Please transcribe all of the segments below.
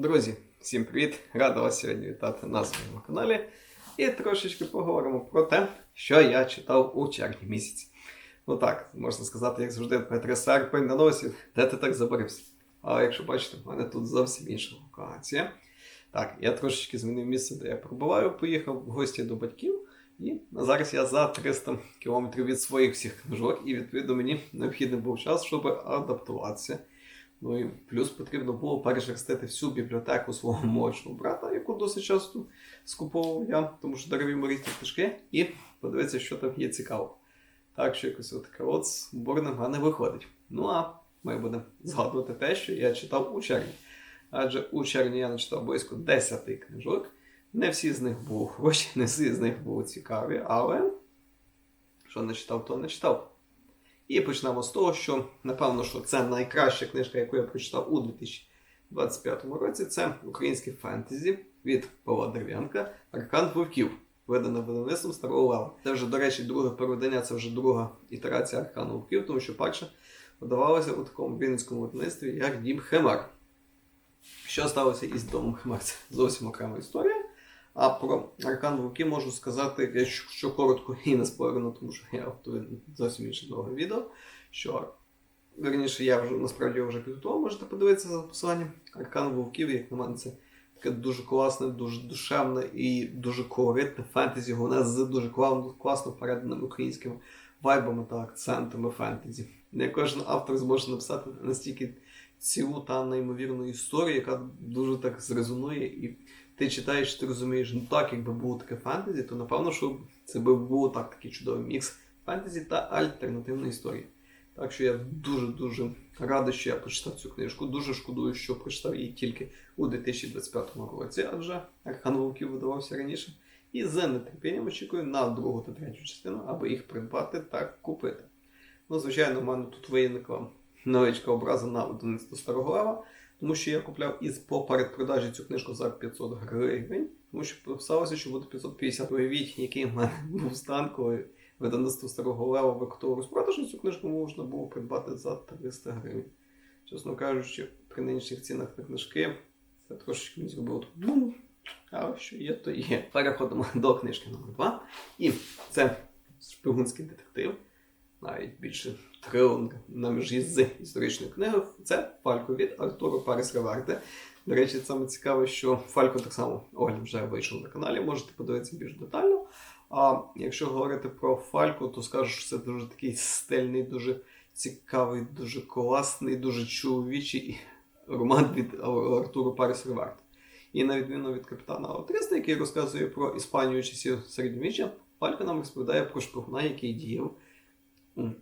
Друзі, всім привіт! Радий вас сьогодні вітати на своєму каналі. І трошечки поговоримо про те, що я читав у червні місяці. Ну так, можна сказати, як завжди, Петре серпень на носі, де ти так забарився? А якщо бачите, в мене тут зовсім інша локація. Так, я трошечки змінив місце, де я пробуваю, поїхав в гості до батьків. І зараз я за 300 кілометрів від своїх всіх книжок, і відповідно мені необхідний був час, щоб адаптуватися. Ну і плюс потрібно було перешерстити всю бібліотеку свого молодшого брата, яку досить часто скуповував я, тому що дарові різні книжки, і подивитися, що там є цікаво. Так що якось отаке от зборне в мене виходить. Ну а ми будемо згадувати те, що я читав у червні. Адже у червні я начитав близько 10 книжок. Не всі з них були хороші, не всі з них були цікаві, але що не читав, то не читав. І почнемо з того, що напевно, що це найкраща книжка, яку я прочитав у 2025 році. Це українське фентезі від Павла Дерев'янка Аркан Вовків, видане видавництвом Старого Лева. Це вже, до речі, друге переведення, це вже друга ітерація Аркану Вовків, тому що перша видавалася у такому вінницькому видавництві, як Дім Хемер. Що сталося із домом Хемер? Це зовсім окрема історія. А про Аркан Вовки можу сказати, якщо що коротко і не спойлерно, тому що я готую зовсім інше довге відео. Що верніше, я вже насправді його вже підготував, можете подивитися за посиланням. Аркан Вовків, як на мене, це таке дуже класне, дуже душевне і дуже колоритне фентезі. Головне з дуже класно переданими українськими вайбами та акцентами фентезі. Не кожен автор зможе написати настільки цілу та неймовірну історію, яка дуже так зрезонує і ти читаєш, ти розумієш, ну так, якби було таке фентезі, то напевно, що це би було так такий чудовий мікс фентезі та альтернативної історії. Так що я дуже-дуже радий, що я прочитав цю книжку. Дуже шкодую, що прочитав її тільки у 2025 році, адже Архан Вовків видавався раніше. І з нетерпінням очікую на другу та третю частину, аби їх придбати та купити. Ну, звичайно, в мене тут виникла невеличка образа на одиництво старого лева. Тому що я купляв із по передпродажі цю книжку за 500 гривень, тому що писалося, що буде 550 уявіть, який в мене був стан, коли видавництво старого лева викотував розпродажу, цю книжку можна було придбати за 300 гривень. Чесно кажучи, при нинішніх цінах на книжки це трошечки мені зробило тут. А що є, то є. Переходимо до книжки номер 2 І це шпигунський детектив навіть більше трилер на межі з історичною книгою. Це Фалько від Артуру Парис Реверте. До речі, саме цікаве, що Фалько так само огляд вже вийшов на каналі, можете подивитися більш детально. А якщо говорити про Фалько, то скажу, що це дуже такий стильний, дуже цікавий, дуже класний, дуже чоловічий роман від Артуру Парис Реверте. І на відміну від капітана Алтриста, який розказує про Іспанію часів середньовіччя, Фалько нам розповідає про шпигуна, який діяв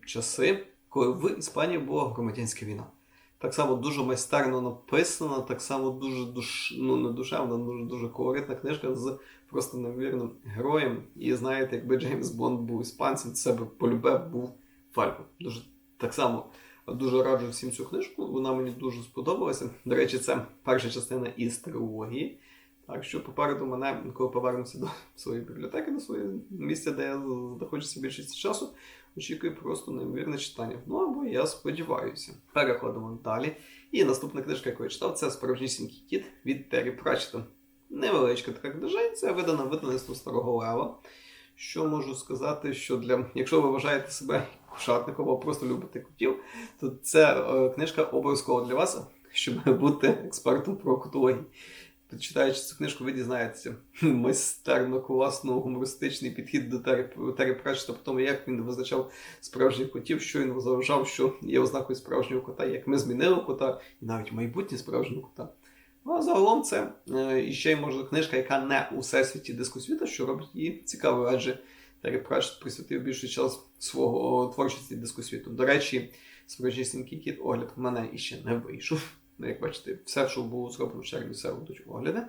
часи, коли в Іспанії була громадянська війна. Так само дуже майстерно написана, так само дуже душ... ну, не душевна, дуже дуже колоритна книжка з просто неймовірним героєм. І знаєте, якби Джеймс Бонд був іспанцем, це би полюбе був Фалько. Дуже так само дуже раджу всім цю книжку. Вона мені дуже сподобалася. До речі, це перша частина із трилогії. Так що попереду мене, коли повернемося до своєї бібліотеки, до свого місця, де я знаходжуся більшість часу, очікую просто неймовірне читання. Ну або я сподіваюся. Переходимо далі. І наступна книжка, яку я читав, це справжнісінький кіт від Террі Пратчета. Невеличка така книжка, видана видавництво Старого Лева. Що можу сказати, що для, якщо ви вважаєте себе кошатником або просто любите котів, то ця е, книжка обов'язково для вас, щоб бути експертом про котології. Читаючи цю книжку, ви дізнаєтеся майстерно, класно, гумористичний підхід до Террі Пратчета по тому, як він визначав справжніх котів, що він вважав, що є ознакою справжнього кота, як ми змінили кота, і навіть майбутнє справжнього кота. Ну, а загалом це е, іще й може книжка, яка не у всесвіті дискусвіта, що робить її цікавою, адже Террі Пратчет присвятив більший час свого творчості дискусвіту. До речі, справжнісінький кіт огляд в мене іще не вийшов. Ну, як бачите, все, що було зроблено все будуть огляди.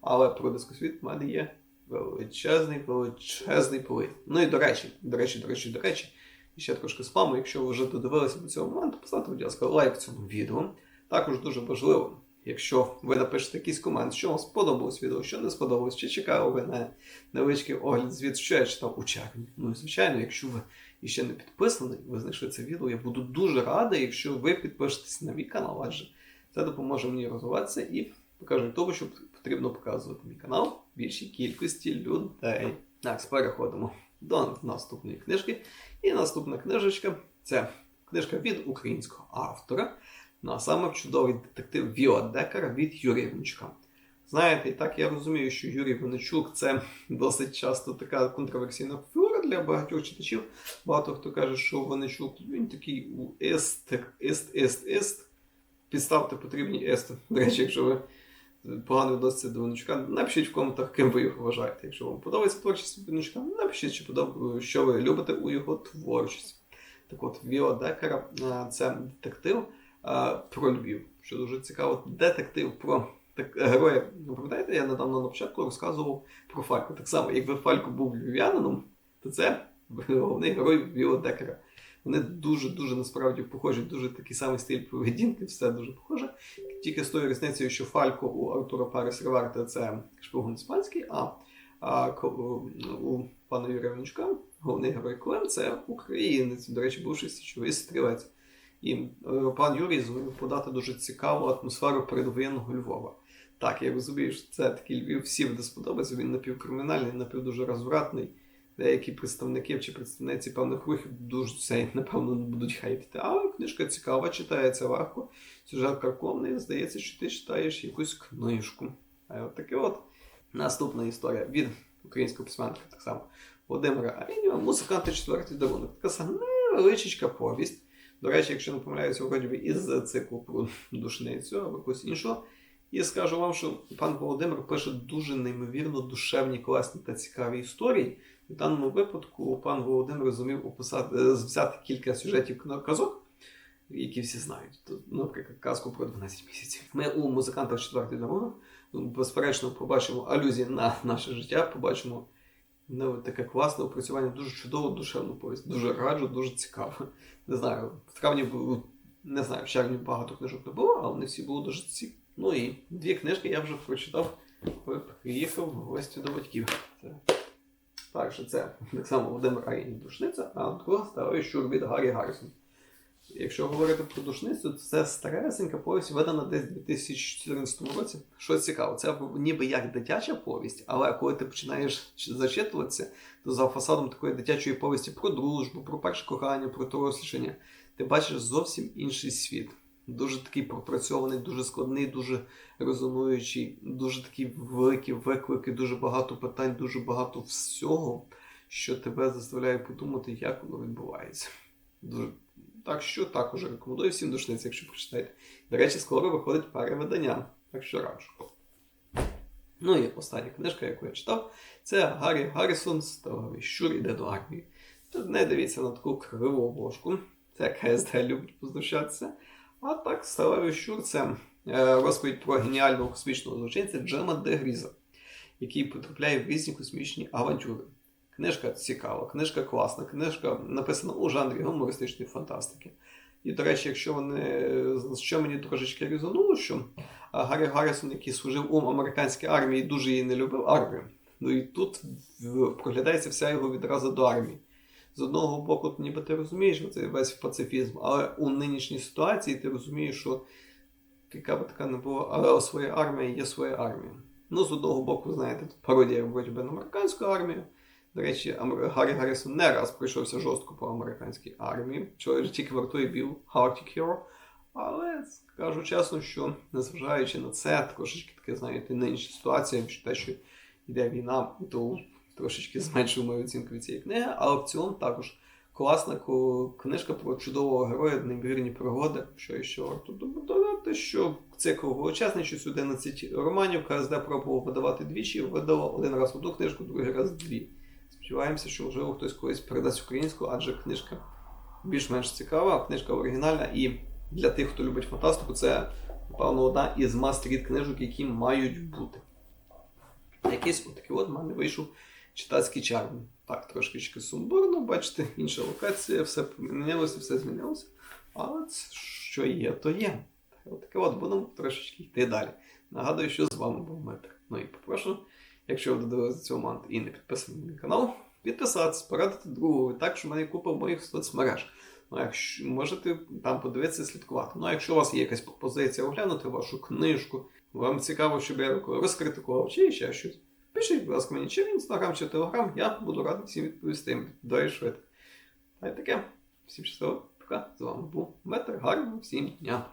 Але про дискосвіт в мене є величезний, величезний полит. Ну і до речі, до речі, до речі, до речі, і ще трошки спаму. Якщо ви вже додивилися до цього моменту, поставте, будь ласка, лайк цьому відео. Також дуже важливо, якщо ви напишете якийсь комент, що вам сподобалось відео, що не сподобалось, чи чекали ви на невеличкий огляд звіт, що я читав у червні. Ну і звичайно, якщо ви іще не підписані, ви знайшли це відео, я буду дуже радий, якщо ви підпишетесь на мій канал, адже це допоможе мені розвиватися і покажу того, що потрібно показувати мій канал більшій кількості людей. Так, переходимо до наступної книжки. І наступна книжечка це книжка від українського автора. Ну, а саме чудовий детектив Віо Декара від Юрія Вінчука. Знаєте, і так я розумію, що Юрій Винничук це досить часто така контроверсійна фігура для багатьох читачів. Багато хто каже, що Винничук він такий ест, ест, ест, ест. Підставте потрібні ести. До речі, якщо ви погано відноситься до Винничука, напишіть в коментах, ким ви його вважаєте. Якщо вам подобається творчість Винничука, напишіть, чи подоб... що ви любите у його творчості. Так от, Віо Декара це детектив а, про Львів. Що дуже цікаво, детектив про так, героя. Ну, пам'ятаєте, я недавно на початку розказував про Фальку. Так само, якби Фалько був львів'янином, то це головний герой Віо Декара. Вони дуже-дуже насправді похожі, дуже такий самий стиль поведінки, все дуже похоже. Тільки з тою різницею, що Фалько у Артура Парес Реверта це шпигун іспанський, а, а у пана Юрія Венчука головний герой Клем це українець, до речі, бувший січовий стрілець. І е, пан Юрій зумів подати дуже цікаву атмосферу передвоєнного Львова. Так, я розумію, що це такий Львів всім буде сподобається, він напівкримінальний, напів дуже розвратний. Деякі представники чи представниці певних рухів дуже це, напевно, будуть хейтити. Але книжка цікава, читається легко. Сюжет каркомний, здається, що ти читаєш якусь книжку. А от таке от наступна історія від українського письменника так само Володимира Арінєва, музиканти четвертий дарунок. Така сама невеличка повість. До речі, якщо не помиляюся, вроді із циклу про душницю або якогось іншого. І скажу вам, що пан Володимир пише дуже неймовірно душевні, класні та цікаві історії. В даному випадку пан Володимир зумів описати, е, взяти кілька сюжетів казок, які всі знають. Тут, наприклад, казку про 12 місяців. Ми у музикантах четвертий дарунок, ну, безперечно, побачимо алюзії на наше життя, побачимо ну, таке класне опрацювання, дуже чудову душевну повість. Дуже раджу, дуже цікаво. Не знаю, в травні не знаю, в червні багато книжок не було, але вони всі були дуже цікаві. Ну і дві книжки я вже прочитав, приїхав в гості до батьків. Так що це так само Володимир Арінів Душниця, а друга старий щур від Гаррі Гаррісон. Якщо говорити про душницю, то це старесенька повість, видана десь у 2014 році. Що цікаво, це ніби як дитяча повість, але коли ти починаєш зачитуватися, то за фасадом такої дитячої повісті про дружбу, про перше кохання, про дорослішання, ти бачиш зовсім інший світ. Дуже такий пропрацьований, дуже складний, дуже резонуючий, дуже такі великі виклики, дуже багато питань, дуже багато всього, що тебе заставляє подумати, як воно відбувається. Дуже так що також рекомендую всім душниці, якщо прочитаєте. До речі, скоро виходить переведення, так що раджу. Ну і остання книжка, яку я читав, це Гаррі Гаррісон Сталевий щур іде до армії. Тут не дивіться на таку криву обложку. Це КСД любить познущатися. А так, Сталевий щур це е, розповідь про геніального космічного злочинця Джема Дегріза, який потрапляє в різні космічні авантюри. Книжка цікава, книжка класна, книжка написана у жанрі гумористичної фантастики. І, до речі, якщо вони що мені трошечки різонуло, що а, Гаррі Гаррісон, який служив у американській армії, дуже її не любив армію. Ну і тут проглядається вся його відраза до армії. З одного боку, ніби ти розумієш цей весь пацифізм, але у нинішній ситуації ти розумієш, що яка б така не була, але своя армія є своя армія. Ну, з одного боку, знаєте, тут пародія вроді би на американську армію. До речі, Гаррі Гаррісон не раз пройшовся жорстко по американській армії, що тільки вартує біл Arctic Hero. Але скажу чесно, що незважаючи на це, трошечки таке, знаєте, нинішня ситуація, що те, що йде війна, то трошечки зменшив мою оцінку від цієї книги, в цілому також класна книжка про чудового героя, неймовірні пригоди. Що і що варто додати, що цикл величезний, щось 11 романів, КСД пробував видавати двічі, видало один раз одну книжку, другий раз дві. Сподіваємося, що можливо хтось колись передасть українську, адже книжка більш-менш цікава, книжка оригінальна, і для тих, хто любить фантастику, це, напевно, одна із мастеріт книжок, які мають бути. Якийсь отакий от в мене вийшов читацький чарм. Так, трошки сумбурно, бачите, інша локація, все помінялося, все змінилося. Але це що є, то є. Отаке от будемо трошечки йти далі. Нагадую, що з вами був Метр. Ну і попрошу, якщо ви додивилися цього момент і не підписані мій канал, підписатись, порадити другого. Так, що в мене купа моїх соцмереж. Ну, якщо можете там подивитися, слідкувати. Ну, а якщо у вас є якась пропозиція оглянути вашу книжку, вам цікаво, щоб я розкритикував чи ще щось. Пишіть, будь ласка, мені чи в інстаграм, чи телеграм, я буду радий всім відповісти. Дай швидко. Та й таке. Всім щасливо, пока. З вами був Метр. Гарного всім дня.